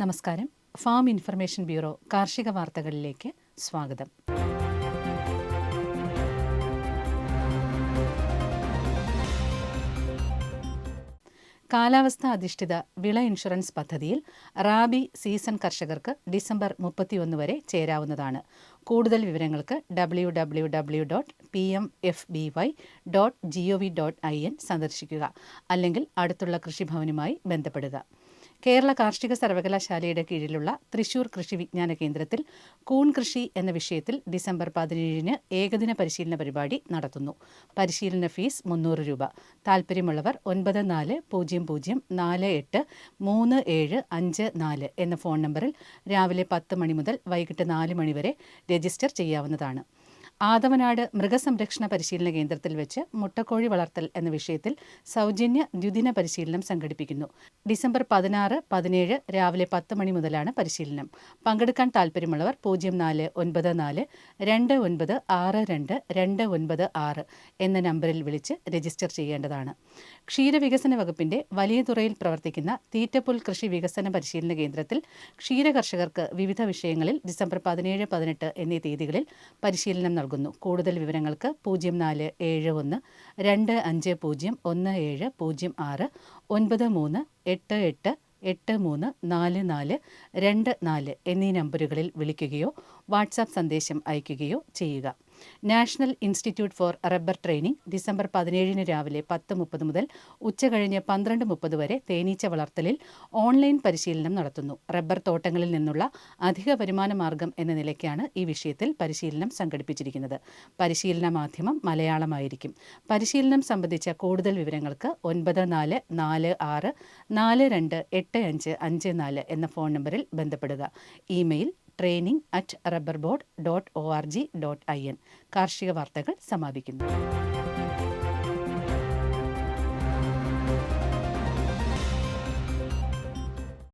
നമസ്കാരം. Farm information bureau കാർഷിക വാർത്തകളിലേക്ക് സ്വാഗതം. കാലാവസ്ഥ അധിഷ്ഠിത വിള ഇൻഷുറൻസ് പദ്ധതിയിൽ റാബി സീസൺ കർഷകർക്ക് ഡിസംബർ മുപ്പത്തിയൊന്ന് വരെ ചേരാവുന്നതാണ്. കൂടുതൽ വിവരങ്ങൾക്ക് W W W dot P M F B Y dot G O V dot I N സന്ദർശിക്കുക. അല്ലെങ്കിൽ അടുത്തുള്ള കൃഷിഭവനുമായി ബന്ധപ്പെടുക. കേരള കാർഷിക സർവകലാശാലയുടെ കീഴിലുള്ള തൃശൂർ കൃഷി വിജ്ഞാന കേന്ദ്രത്തിൽ കൂൺ കൃഷി എന്ന വിഷയത്തിൽ ഡിസംബർ പതിനേഴിന് ഏകദിന പരിശീലന പരിപാടി നടത്തുന്നു. പരിശീലന ഫീസ് മുന്നൂറ് രൂപ. താൽപ്പര്യമുള്ളവർ ഒൻപത് നാല് പൂജ്യം പൂജ്യം നാല് എട്ട് മൂന്ന് ഏഴ് അഞ്ച് നാല് എന്ന ഫോൺ നമ്പറിൽ രാവിലെ പത്ത് മണി മുതൽ വൈകിട്ട് നാല് മണിവരെ രജിസ്റ്റർ ചെയ്യാവുന്നതാണ്. ആദവനാട് മൃഗസംരക്ഷണ പരിശീലന കേന്ദ്രത്തിൽ വെച്ച് മുട്ടക്കോഴി വളർത്തൽ എന്ന വിഷയത്തിൽ സൗജന്യ ദ്വിദിന പരിശീലനം സംഘടിപ്പിക്കുന്നു. ഡിസംബർ പതിനാറ് പതിനേഴ് രാവിലെ പത്ത് മണി മുതലാണ് പരിശീലനം. പങ്കെടുക്കാൻ താൽപ്പര്യമുള്ളവർ പൂജ്യം നാല് ഒൻപത് നാല് രണ്ട് ഒൻപത് ആറ് രണ്ട് രണ്ട് ഒൻപത് ആറ് എന്ന നമ്പറിൽ വിളിച്ച് രജിസ്റ്റർ ചെയ്യേണ്ടതാണ്. ക്ഷീരവികസന വകുപ്പിന്റെ വലിയ തുറയിൽ പ്രവർത്തിക്കുന്ന തീറ്റപ്പുൽ കൃഷി വികസന പരിശീലന കേന്ദ്രത്തിൽ ക്ഷീരകർഷകർക്ക് വിവിധ വിഷയങ്ങളിൽ ഡിസംബർ പതിനേഴ് പതിനെട്ട് എന്നീ തീയതികളിൽ പരിശീലനം നൽകുന്നു. കൂടുതൽ വിവരങ്ങൾക്ക് പൂജ്യം നാല് ഏഴ് ഒന്ന് രണ്ട് അഞ്ച് പൂജ്യം ഒന്ന് ഏഴ് പൂജ്യം ആറ് ഒൻപത് മൂന്ന് എട്ട് എട്ട് എട്ട് മൂന്ന് നാല് നാല് രണ്ട് നാല് എന്നീ നമ്പറുകളിൽ വിളിക്കുകയോ വാട്സാപ്പ് സന്ദേശം അയയ്ക്കുകയോ ചെയ്യുക. National institute for rubber training December പതിനേഴിന് രാവിലെ പത്ത് മുപ്പത് മുതൽ ഉച്ചകഴിഞ്ഞ് പന്ത്രണ്ട് മുപ്പത് വരെ തേനീച്ച വളർത്തലിൽ ഓൺലൈൻ പരിശീലനം നടത്തുന്നു. റബ്ബർ തോട്ടങ്ങളിൽ നിന്നുള്ള അധിക വരുമാന മാർഗം എന്ന നിലയ്ക്കാണ് ഈ വിഷയത്തിൽ പരിശീലനം സംഘടിപ്പിച്ചിരിക്കുന്നത്. പരിശീലന മാധ്യമം മലയാളമായിരിക്കും. പരിശീലനം സംബന്ധിച്ച കൂടുതൽ വിവരങ്ങൾക്ക് ഒൻപത് നാല് നാല് ആറ് നാല് രണ്ട് എട്ട് അഞ്ച് അഞ്ച് നാല് എന്ന ഫോൺ നമ്പറിൽ ബന്ധപ്പെടുക. Email training at rubber board dot O R G dot I N കാർഷിക വാർത്തകൾ സമാപിക്കുന്നു.